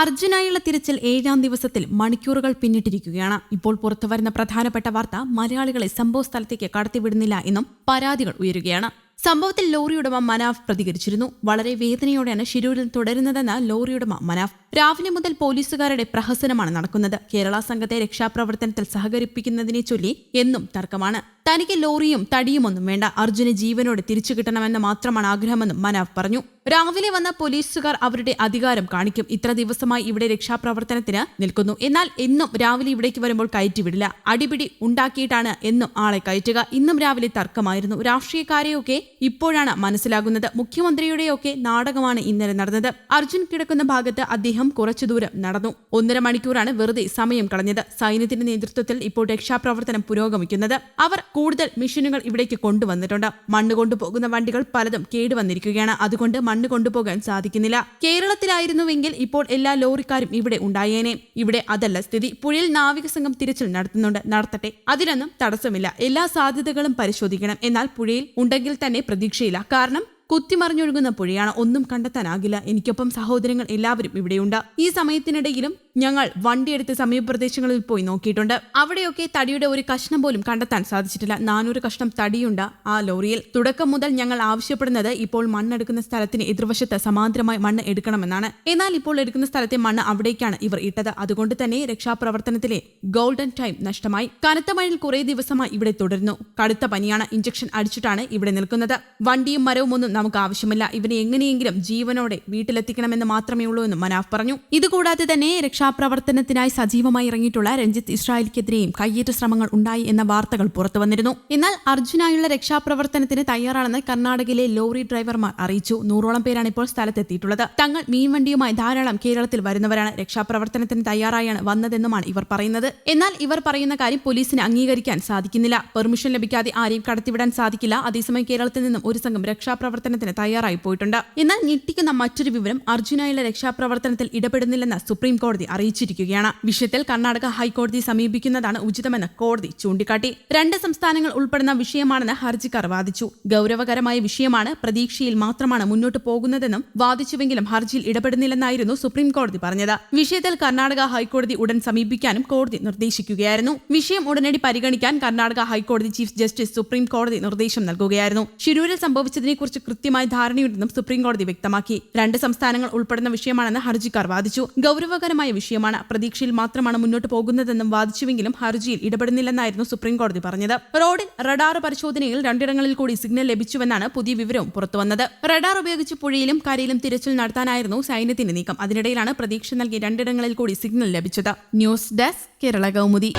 അർജുനായുള്ള തിരച്ചിൽ ഏഴാം ദിവസത്തിൽ മണിക്കൂറുകൾ പിന്നിട്ടിരിക്കുകയാണ്. ഇപ്പോൾ പുറത്തുവരുന്ന പ്രധാനപ്പെട്ട വാർത്ത മലയാളികളെ സംഭവ സ്ഥലത്തേക്ക് കടത്തിവിടുന്നില്ല എന്നും പരാതികൾ ഉയരുകയാണ്. സംഭവത്തിൽ ലോറിയുടമ മനാഫ് പ്രതികരിച്ചിരുന്നു. വളരെ വേദനയോടെയാണ് ഷിരൂരിൽ തുടരുന്നതെന്ന് ലോറിയുടമ മനാഫ് രാവിലെ മുതൽ പോലീസുകാരുടെ പ്രഹസനമാണ് നടക്കുന്നത്. കേരള സംഘത്തെ രക്ഷാപ്രവർത്തനത്തിൽ സഹകരിപ്പിക്കുന്നതിനെ ചൊല്ലി എന്നും തർക്കമാണ്. തനിക്ക് ലോറിയും തടിയുമൊന്നും വേണ്ട. അർജുന് ജീവനോടെ തിരിച്ചു കിട്ടണമെന്ന് മാത്രമാണ് ആഗ്രഹമെന്നും മനാഫ് പറഞ്ഞു. രാവിലെ വന്ന പോലീസുകാർ അവരുടെ അധികാരം കാണിക്കും. ഇത്ര ദിവസമായി ഇവിടെ രക്ഷാപ്രവർത്തനത്തിന് നിൽക്കുന്നു. എന്നാൽ എന്നും രാവിലെ ഇവിടേക്ക് വരുമ്പോൾ കയറ്റിവിടില്ല അടിപിടി ഉണ്ടാക്കിയിട്ടാണ് എന്നും ആളെ കയറ്റുക. ഇന്നും രാവിലെ തർക്കമായിരുന്നു. രാഷ്ട്രീയക്കാരെയൊക്കെ ഇപ്പോഴാണ് മനസ്സിലാകുന്നത്. മുഖ്യമന്ത്രിയുടെയൊക്കെ നാടകമാണ് ഇന്നലെ നടന്നത്. അർജുൻ കിടക്കുന്ന ഭാഗത്ത് അദ്ദേഹം കുറച്ചു ദൂരം നടന്നു. ഒന്നര മണിക്കൂറാണ് വെറുതെ സമയം കളഞ്ഞത്. സൈന്യത്തിന്റെ നേതൃത്വത്തിൽ ഇപ്പോൾ രക്ഷാപ്രവർത്തനം പുരോഗമിക്കുന്നത്. അവർ കൂടുതൽ മെഷീനുകൾ ഇവിടേക്ക് കൊണ്ടുവന്നിട്ടുണ്ട്. മണ്ണ് കൊണ്ടുപോകുന്ന വണ്ടികൾ പലതും കേടുവന്നിരിക്കുകയാണ്. അതുകൊണ്ട് മണ്ണ് കൊണ്ടുപോകാൻ സാധിക്കുന്നില്ല. കേരളത്തിലായിരുന്നുവെങ്കിൽ ഇപ്പോൾ എല്ലാ ലോറിക്കാരും ഇവിടെ ഉണ്ടായേനെ. ഇവിടെ അതല്ല സ്ഥിതി. പുഴയിൽ നാവിക സംഘം തിരച്ചിൽ നടത്തുന്നുണ്ട്. നടത്തട്ടെ. അതിനൊന്നും തടസ്സമില്ല. എല്ലാ സാധ്യതകളും പരിശോധിക്കണം. എന്നാൽ പുഴയിൽ ഉണ്ടെങ്കിൽ തന്നെ പ്രതീക്ഷയില്ല. കാരണം കുത്തിമറിഞ്ഞൊഴുകുന്ന പുഴയാണ് ഒന്നും കണ്ടെത്താനാകില്ല. എനിക്കൊപ്പം സഹോദരങ്ങൾ എല്ലാവരും ഇവിടെയുണ്ട്. ഈ സമയത്തിനിടയിലും ഞങ്ങൾ വണ്ടിയെടുത്ത് സമീപപ്രദേശങ്ങളിൽ പോയി നോക്കിയിട്ടുണ്ട്. അവിടെയൊക്കെ തടിയുടെ ഒരു കഷ്ണം പോലും കണ്ടെത്താൻ സാധിച്ചിട്ടില്ല. നാനൂറ് കഷ്ണം തടിയുണ്ട് ആ ലോറിയിൽ. തുടക്കം മുതൽ ഞങ്ങൾ ആവശ്യപ്പെടുന്നത് ഇപ്പോൾ മണ്ണെടുക്കുന്ന സ്ഥലത്തിന് എതിർവശത്ത് സമാന്തരമായി മണ്ണ് എടുക്കണമെന്നാണ്. എന്നാൽ ഇപ്പോൾ എടുക്കുന്ന സ്ഥലത്തെ മണ്ണ് അവിടേക്കാണ് ഇവർ ഇട്ടത്. അതുകൊണ്ട് തന്നെ രക്ഷാപ്രവർത്തനത്തിലെ ഗോൾഡൻ ടൈം നഷ്ടമായി. കനത്ത മഴയിൽ കുറേ ദിവസമായി ഇവിടെ തുടരുന്നു. കടുത്ത പനിയാണ്. ഇഞ്ചക്ഷൻ അടിച്ചിട്ടാണ് ഇവിടെ നിൽക്കുന്നത്. വണ്ടിയും മരവും ഒന്നും നമുക്ക് ആവശ്യമില്ല. ഇവനെ എങ്ങനെയെങ്കിലും ജീവനോടെ വീട്ടിലെത്തിക്കണമെന്ന് മാത്രമേ ഉള്ളൂ എന്ന് മനാഫ് പറഞ്ഞു. ഇതുകൂടാതെ തന്നെ രക്ഷാപ്രവർത്തനത്തിനായി സജീവമായി ഇറങ്ങിയിട്ടുള്ള രഞ്ജിത്ത് ഇസ്രായേലിക്കെതിരെയും കയ്യേറ്റ ശ്രമങ്ങൾ ഉണ്ടായി എന്ന വാർത്തകൾ പുറത്തുവന്നിരുന്നു. എന്നാൽ അർജുനായുള്ള രക്ഷാപ്രവർത്തനത്തിന് തയ്യാറാണെന്ന് കർണാടകയിലെ ലോറി ഡ്രൈവർമാർ അറിയിച്ചു. നൂറോളം പേരാണ് ഇപ്പോൾ സ്ഥലത്തെത്തിയിട്ടുള്ളത്. തങ്ങൾ മീൻവണ്ടിയുമായി ധാരാളം കേരളത്തിൽ വരുന്നവരാണ് രക്ഷാപ്രവർത്തനത്തിന് തയ്യാറായാണ് വന്നതെന്നുമാണ് ഇവർ പറയുന്നത്. എന്നാൽ ഇവർ പറയുന്ന കാര്യം പോലീസിന് അംഗീകരിക്കാൻ സാധിക്കുന്നില്ല. പെർമിഷൻ ലഭിക്കാതെ ആരെയും കടത്തിവിടാൻ സാധിക്കില്ല. അതേസമയം കേരളത്തിൽ നിന്നും ഒരു സംഘം രക്ഷാപ്രവർത്തനത്തിന് തയ്യാറായി പോയിട്ടുണ്ട്. എന്നാൽ ഞെട്ടിക്കുന്ന മറ്റൊരു വിവരം അർജുനായുള്ള രക്ഷാപ്രവർത്തനത്തിൽ ഇടപെടുന്നില്ലെന്ന് സുപ്രീം കോടതി അറിയിച്ചിരിക്കുകയാണ്. വിഷയത്തിൽ കർണാടക ഹൈക്കോടതി സമീപിക്കുന്നതാണ് ഉചിതമെന്ന് കോടതി ചൂണ്ടിക്കാട്ടി. രണ്ട് സംസ്ഥാനങ്ങൾ ഉൾപ്പെടുന്ന വിഷയമാണെന്ന് ഹർജിക്കാർ വാദിച്ചു. ഗൌരവകരമായ വിഷയമാണ് പ്രതീക്ഷയിൽ മാത്രമാണ് മുന്നോട്ട് പോകുന്നതെന്നും വാദിച്ചുവെങ്കിലും ഹർജിയിൽ ഇടപെടുന്നില്ലെന്നായിരുന്നു സുപ്രീം കോടതി പറഞ്ഞത്. വിഷയത്തിൽ കർണാടക ഹൈക്കോടതി ഉടൻ സമീപിക്കാനും കോടതി നിർദ്ദേശിക്കുകയായിരുന്നു. വിഷയം ഉടനടി പരിഗണിക്കാൻ കർണാടക ഹൈക്കോടതി ചീഫ് ജസ്റ്റിസ് സുപ്രീം കോടതി നിർദ്ദേശം നൽകുകയായിരുന്നു. ഷിരൂരിൽ സംഭവിച്ചതിനെക്കുറിച്ച് കൃത്യമായ ധാരണയുണ്ടെന്നും സുപ്രീം കോടതി വ്യക്തമാക്കി. രണ്ട് സംസ്ഥാനങ്ങൾ ഉൾപ്പെടുന്ന വിഷയമാണെന്ന് ഹർജിക്കാർ വാദിച്ചു. ഗൗരവകരമായ വിഷയമാണ്. പ്രതീക്ഷയിൽ മാത്രമാണ് മുന്നോട്ട് പോകുന്നതെന്നും വാദിച്ചുവെങ്കിലും ഹർജിയിൽ ഇടപെടുന്നില്ലെന്നായിരുന്നു സുപ്രീംകോടതി പറഞ്ഞത്. റോഡിൽ റഡാർ പരിശോധനയിൽ രണ്ടിടങ്ങളിൽ കൂടി സിഗ്നൽ ലഭിച്ചുവെന്നാണ് പുതിയ വിവരവും പുറത്തുവന്നത്. റഡാർ ഉപയോഗിച്ച് പുഴയിലും കരയിലും തിരച്ചിൽ നടത്താനായിരുന്നു സൈന്യത്തിന്റെ നീക്കം. അതിനിടയിലാണ് പ്രതീക്ഷ നൽകി രണ്ടിടങ്ങളിൽ കൂടി സിഗ്നൽ ലഭിച്ചത്. News desk Kerala Kaumudi.